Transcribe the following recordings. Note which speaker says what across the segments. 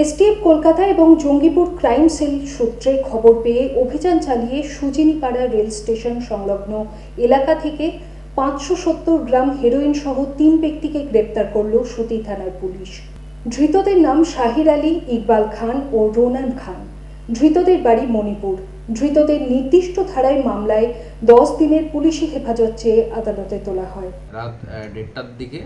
Speaker 1: STF Kolkata এবং Jangipur crime sell সূত্রে খবর পেয়ে অভিযান চালিয়ে সুজিনীপাড়া রেল স্টেশন সংলগ্ন এলাকা থেকে পাঁচশো সত্তর গ্রাম হেরোইন সহ তিন ব্যক্তিকে গ্রেপ্তার করল সুতি থানার পুলিশ। ধৃতদের নাম শাহির আলী, ইকবাল খান ও রোনান খান। ধৃতদের বাড়ি মণিপুর। ধৃতদের নির্দিষ্ট ধারায় মামলায় দশ দিনের পুলিশি হেফাজত চেয়ে আদালতে তোলা হয়।
Speaker 2: রাত দেড়টার দিকে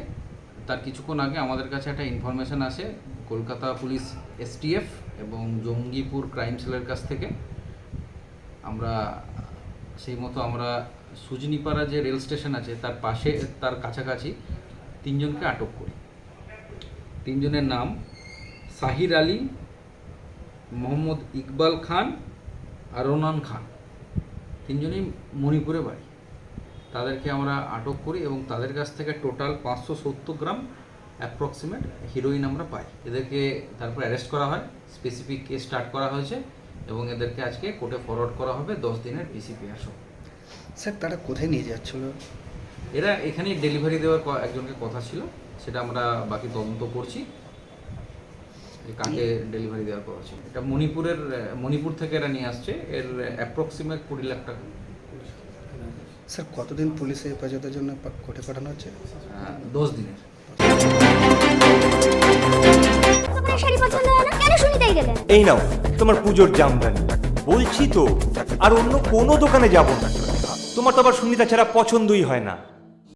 Speaker 2: তার কিছুক্ষণ আগে আমাদের কাছে একটা ইনফরমেশন আসে, কলকাতা পুলিশ এসটিএফ এবং জঙ্গিপুর ক্রাইম সেলের কাছ থেকে। আমরা সেই মতো আমরা সুজনিপাড়া যে রেল স্টেশন আছে, তার পাশে, তার কাছাকাছি তিনজনকে আটক করি। তিনজনের নাম সাহির আলী, মোহাম্মদ ইকবাল খান আর রোনান খান। তিনজনই মণিপুরে বাড়ি। তাদেরকে আমরা আটক করি এবং তাদের কাছ থেকে টোটাল পাঁচশো সত্তর গ্রাম অ্যাপ্রক্সিমেট হিরোইন আমরা পাই। এদেরকে তারপর অ্যারেস্ট করা হয় স্পেসিফিক কেস স্টার্ট করা হয়েছে এবং এদেরকে আজকে কোর্টে ফরওয়ার্ড করা হবে দশ দিনের পিসিপি আসো
Speaker 3: স্যার তারা কোথায় নিয়ে যাচ্ছিল?
Speaker 2: এরা এখানেই ডেলিভারি দেওয়ার একজনকে কথা ছিল সেটা আমরা বাকি তদন্ত করছি। কাকে ডেলিভারি দেওয়ার কথা ছিল। এটা মণিপুরের মণিপুর থেকে এরা নিয়ে আসছে এর অ্যাপ্রক্সিমেট কুড়ি লাখ টাকা।
Speaker 3: স্যার কতদিন পুলিশে হেফাজতের জন্য কোর্টে পাঠানো হচ্ছে?
Speaker 2: আহ, দশ দিনের।
Speaker 4: তোমার শাড়ি পছন্দ হয় না? কেন সুনিতাই গেলেন?
Speaker 5: এই নাও তোমার পুজোর জামদানি। বলছি তো আর অন্য কোনো দোকানে যাব না। তোমার তো আবার সুনিতা ছাড়া পছন্দই হয় না।